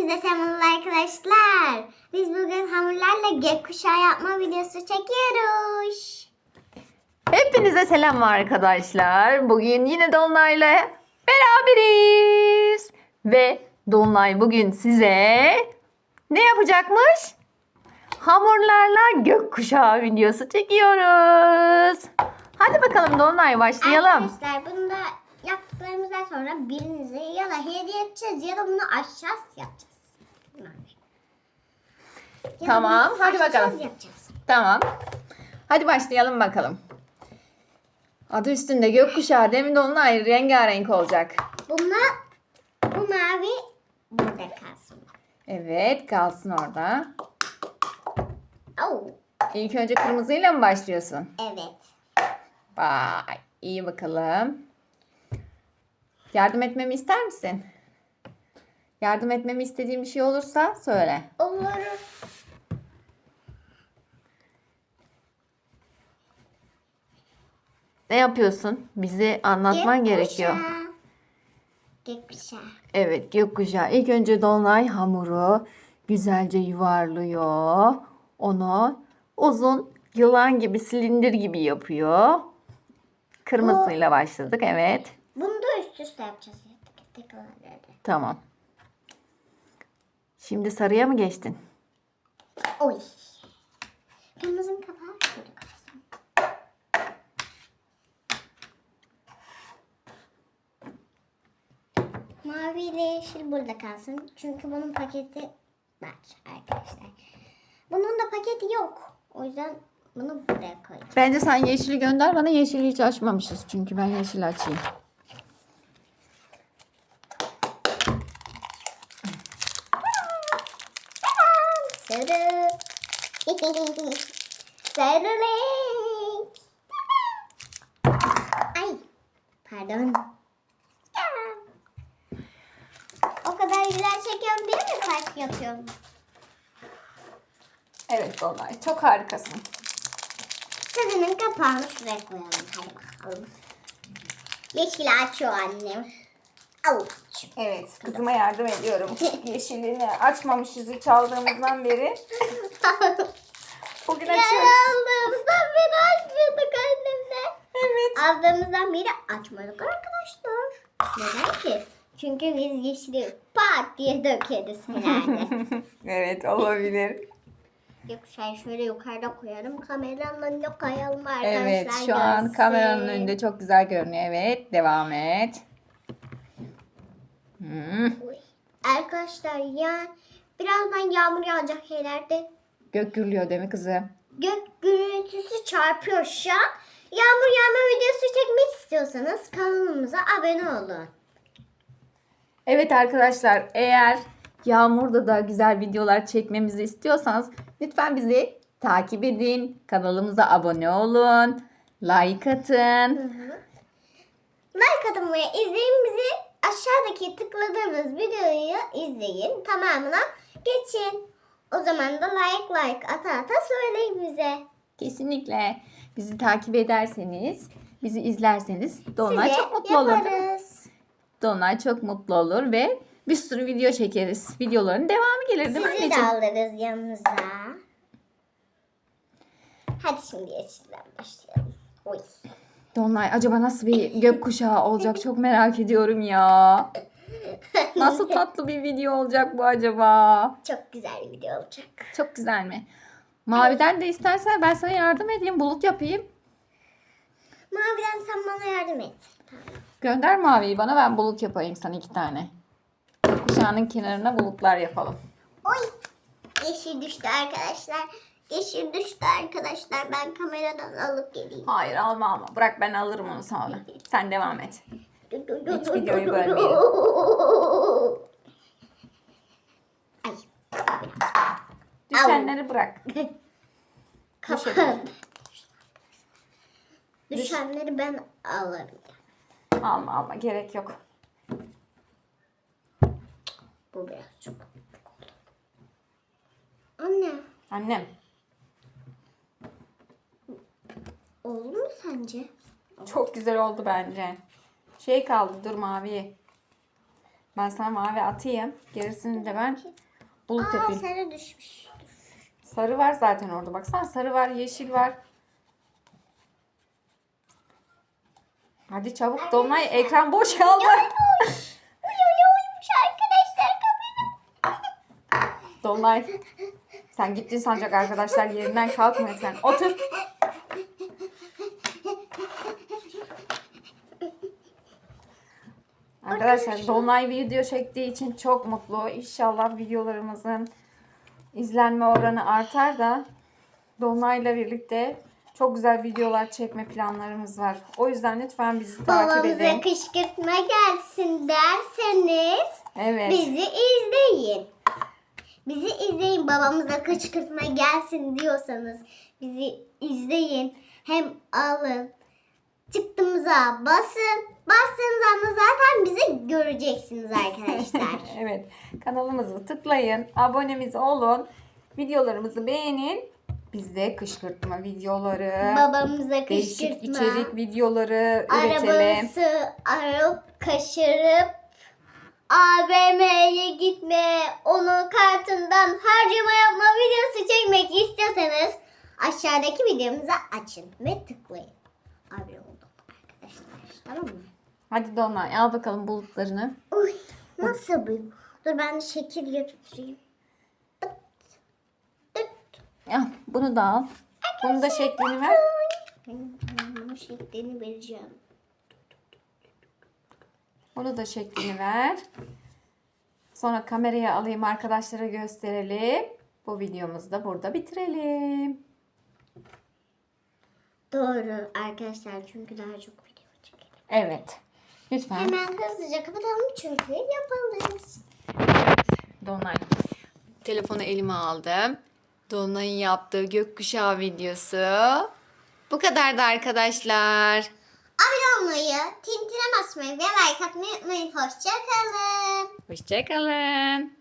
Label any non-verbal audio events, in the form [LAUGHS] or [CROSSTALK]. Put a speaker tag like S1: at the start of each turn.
S1: Hepinize selamlar arkadaşlar. Biz bugün hamurlarla gökkuşağı yapma videosu çekiyoruz.
S2: Hepinize selam arkadaşlar. Bugün yine Dolunay'la beraberiz. Ve Dolunay bugün size ne yapacakmış? Hamurlarla gökkuşağı videosu çekiyoruz. Hadi bakalım Dolunay başlayalım.
S1: Arkadaşlar bunu da yaptıklarımızdan sonra birinize ya da hediye edeceğiz ya da bunu aşacağız yapacağız.
S2: Tamam, hadi bakalım.
S1: Yapacağız.
S2: Tamam. Hadi başlayalım bakalım. Adı üstünde gökkuşağı demin Dolunay rengarenk olacak.
S1: Bunlar bu mavi burada kalsın.
S2: Evet kalsın orada.
S1: Oh,
S2: İlk önce kırmızıyla mı başlıyorsun?
S1: evet.
S2: Vay, iyi bakalım. Yardım etmemi ister misin? Yardım etmemi istediğin bir şey olursa söyle.
S1: Olur.
S2: Ne yapıyorsun? Bizi anlatman gerekiyor.
S1: Gökkuşağı.
S2: Evet, gökkuşağı. İlk önce dolunay hamuru güzelce yuvarlıyor. Onu uzun yılan gibi, silindir gibi yapıyor. Kırmızıyla başladık. Evet.
S1: Bunu da üst üste yapacağız.
S2: Tamam. Şimdi sarıya mı geçtin?
S1: Oy. Kırmızının kapağı şurada kalsın. Mavi ile yeşil burada kalsın. Çünkü bunun paketi var arkadaşlar. Bunun da paketi yok. O yüzden bunu buraya koyacağım.
S2: Bence sen yeşili gönder bana. Yeşili hiç açmamışız. Çünkü ben yeşil açayım.
S1: Sarı. [LAUGHS] Sarı renk. Ay. Pardon. O kadar güzel çekiyorum değil mi? Kalp yapıyorum.
S2: Evet Dolunay. Çok harikasın.
S1: Sarının kapağını şuraya koyalım. Hadi bakalım. Yeşil açıyor annem. Avuç.
S2: Evet. Kızıma yardım ediyorum. [LAUGHS] Yeşilini açmamışız çaldığımızdan beri. Bugün açıyoruz.
S1: aldığımızdan beri açmıyorduk annemle.
S2: Evet.
S1: Aldığımızdan beri açmadık arkadaşlar. Neden ki? Çünkü biz yeşili pat diye dökeriz herhalde. [LAUGHS]
S2: evet olabilir.
S1: Yoksa şöyle yukarıda koyarım. Kameranın önüne koyalım arkadaşlar.
S2: Evet şu an
S1: görsün.
S2: kameranın önünde çok güzel görünüyor. Evet devam et. Hmm.
S1: Arkadaşlar ya birazdan yağmur yağacak yerlerde
S2: Gök gürlüyor değil mi kızım?
S1: gök gürültüsü çarpıyor şu an. Yağmur yağma videosu çekmek istiyorsanız kanalımıza abone olun.
S2: Evet arkadaşlar eğer Yağmur'da da güzel videolar çekmemizi istiyorsanız lütfen bizi takip edin. Kanalımıza abone olun. Like atın.
S1: Like atın ve izleyin bizi aşağıdaki tıkladığınız videoyu izleyin. Tamamına geçin. O zaman da like like ata ata söyleyin bize.
S2: Kesinlikle bizi takip ederseniz, bizi izlerseniz
S1: Size
S2: çok mutlu olur. Dolunay çok mutlu olur ve bir sürü video çekeriz. Videoların devamı gelir değil mi
S1: Sizi de
S2: anneciğim?
S1: alırız yanımıza. Hadi şimdi yeşilden başlayalım. Oy.
S2: Dolunay acaba nasıl bir gökkuşağı olacak çok merak ediyorum ya. [LAUGHS] Nasıl tatlı bir video olacak bu acaba?
S1: Çok güzel bir video olacak.
S2: Çok güzel mi? Maviden de istersen ben sana yardım edeyim. Bulut yapayım.
S1: Maviden sen bana yardım et.
S2: Gönder maviyi bana ben bulut yapayım sana iki tane. Kuşağının kenarına bulutlar yapalım.
S1: Oy. Yeşil düştü arkadaşlar. Yeşil düştü arkadaşlar. Ben kameradan alıp geleyim.
S2: Hayır alma alma. Bırak ben alırım onu sonra. Sen devam et.
S1: Hiç
S2: videoyu bölmeyelim.
S1: Ay.
S2: Düşenleri bırak.
S1: Kapat. Düşenleri ben alırım.
S2: Alma alma gerek yok.
S1: Bu biraz çok. Anne,
S2: Annem.
S1: oldu mu sence?
S2: Çok güzel oldu bence. Şey kaldı dur mavi. Ben sana mavi atayım. Gerisini de ben bulut
S1: Aa
S2: yapayım.
S1: sarı düşmüş.
S2: Sarı var zaten orada. Baksana sarı var, yeşil var. Hadi çabuk Dolunay ekran boş kaldı. Dolunay sen gittin sancak arkadaşlar yerinden kalkmıyor sen. Otur. Arkadaşlar Dolunay video çektiği için çok mutlu. İnşallah videolarımızın izlenme oranı artar da Dolunay'la birlikte çok güzel videolar çekme planlarımız var. O yüzden lütfen bizi takip
S1: Babamıza
S2: edin.
S1: kışkırtma gelsin derseniz
S2: Evet.
S1: bizi izleyin. Bizi izleyin babamıza kışkırtma gelsin diyorsanız bizi izleyin. Hem alın. Çıktığımıza basın. Bastığınız anda zaten bizi göreceksiniz arkadaşlar. [LAUGHS]
S2: Evet. Kanalımızı tıklayın. Abonemiz olun. Videolarımızı beğenin. Bizde kışkırtma videoları,
S1: Babamıza
S2: değişik
S1: kışkırtma.
S2: içerik videoları üretelim.
S1: Arabası arıp kaşırıp AVM'ye gitme, onun kartından harcama yapma videosu çekmek istiyorsanız aşağıdaki videomuza açın ve tıklayın. Abi oldu arkadaşlar. Tamam mı?
S2: Hadi Dolunay al bakalım bulutlarını.
S1: Uy, nasıl bu? Dur ben şekil götüreyim.
S2: Al bunu da al. Bunu da şeklini ver.
S1: Ben bunun şeklini vereceğim.
S2: Bunu da şeklini ver. Sonra kameraya alayım arkadaşlara gösterelim. Bu videomuzu da burada bitirelim.
S1: Doğru arkadaşlar çünkü daha çok video çekelim.
S2: Evet. Lütfen
S1: Hemen hızlıca kapatalım çünkü yapalım.
S2: Dolunay. Telefonu elime aldım. Dolunay'ın yaptığı gökkuşağı videosu. Bu kadardı arkadaşlar.
S1: Abone olmayı, tintine basmayı ve like atmayı unutmayın. Hoşçakalın.
S2: Hoşçakalın.